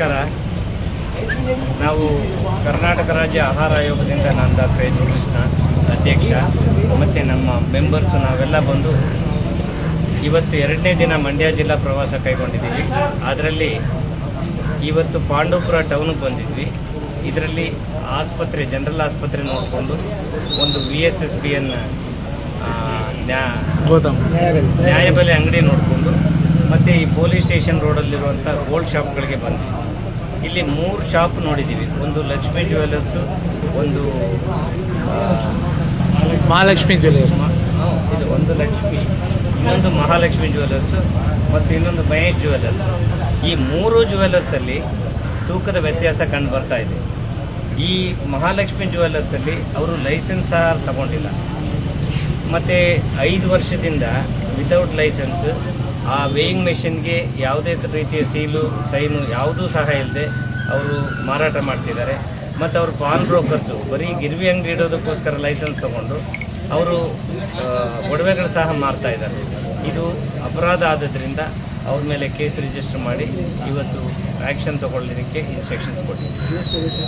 ನಮಸ್ಕಾರ. ನಾವು ಕರ್ನಾಟಕ ರಾಜ್ಯ ಆಹಾರ ಆಯೋಗದಿಂದ ನಾನು ಡಾಕ್ಟರ್ ಎಚ್ ಕೃಷ್ಣ ಅಧ್ಯಕ್ಷ. ಮತ್ತು ನಮ್ಮ ಮೆಂಬರ್ಸ್ ನಾವೆಲ್ಲ ಬಂದು ಇವತ್ತು ಎರಡನೇ ದಿನ ಮಂಡ್ಯ ಜಿಲ್ಲಾ ಪ್ರವಾಸ ಕೈಗೊಂಡಿದ್ದೀವಿ. ಅದರಲ್ಲಿ ಇವತ್ತು ಪಾಂಡವಪುರ ಟೌನಿಗೆ ಬಂದಿದ್ವಿ. ಇದರಲ್ಲಿ ಆಸ್ಪತ್ರೆ ಜನರಲ್ ಆಸ್ಪತ್ರೆ ನೋಡಿಕೊಂಡು ಒಂದು V S S B N ನ್ಯಾ ನ್ಯಾಯಬೆಲೆ ಅಂಗಡಿ ನೋಡಿಕೊಂಡು ಮತ್ತು ಈ ಪೊಲೀಸ್ ಸ್ಟೇಷನ್ ರೋಡಲ್ಲಿರುವಂಥ ಗೋಲ್ಡ್ ಶಾಪ್ಗಳಿಗೆ ಬಂದ್ವಿ. ಇಲ್ಲಿ ಮೂರು ಶಾಪ್ ನೋಡಿದ್ದೀವಿ. ಒಂದು ಲಕ್ಷ್ಮೀ ಜ್ಯುವೆಲ್ಲರ್ಸು ಒಂದು ಮಹಾಲಕ್ಷ್ಮಿ ಜ್ಯುವೆಲ್ಲರ್ಸ್. ಇದು ಒಂದು ಲಕ್ಷ್ಮಿ ಇನ್ನೊಂದು ಮಹಾಲಕ್ಷ್ಮಿ ಜ್ಯುವೆಲ್ಲರ್ಸ್ ಮತ್ತು ಇನ್ನೊಂದು ಮಹೇಶ್ ಜ್ಯುವೆಲ್ಲರ್ಸ್. ಈ ಮೂರು ಜ್ಯುವೆಲ್ಲರ್ಸಲ್ಲಿ ತೂಕದ ವ್ಯತ್ಯಾಸ ಕಂಡು ಬರ್ತಾ ಇದೆ. ಈ ಮಹಾಲಕ್ಷ್ಮಿ ಜ್ಯುವೆಲ್ಲರ್ಸಲ್ಲಿ ಅವರು ಲೈಸೆನ್ಸ್ ಸಹ ತಗೊಂಡಿಲ್ಲ. ಮತ್ತು ಐದು ವರ್ಷದಿಂದ ವಿತೌಟ್ ಲೈಸೆನ್ಸ್ ಆ ವೇಯಿಂಗ್ ಮೆಷಿನ್ಗೆ ಯಾವುದೇ ರೀತಿಯ ಸೀಲು, ಸೈನು ಯಾವುದೂ ಸಹ ಇಲ್ಲದೆ ಅವರು ಮಾರಾಟ ಮಾಡ್ತಿದ್ದಾರೆ. ಮತ್ತು ಅವರು ಪಾನ್ ಬ್ರೋಕರ್ಸು ಬರೀ ಗಿರ್ವಿ ಅಂಗಡಿ ಇಡೋದಕ್ಕೋಸ್ಕರ ಲೈಸೆನ್ಸ್ ತೊಗೊಂಡು ಅವರು ಒಡವೆಗಳು ಸಹ ಮಾರ್ತಾ ಇದ್ದಾರೆ. ಇದು ಅಪರಾಧ ಆದ್ದರಿಂದ ಅವ್ರ ಮೇಲೆ ಕೇಸ್ ರಿಜಿಸ್ಟರ್ ಮಾಡಿ ಇವತ್ತು ಆ್ಯಕ್ಷನ್ ತೊಗೊಳ್ಳಲಿಕ್ಕೆ ಇನ್ಸ್ಟ್ರಕ್ಷನ್ಸ್ ಕೊಟ್ಟಿದ್ದೀವಿ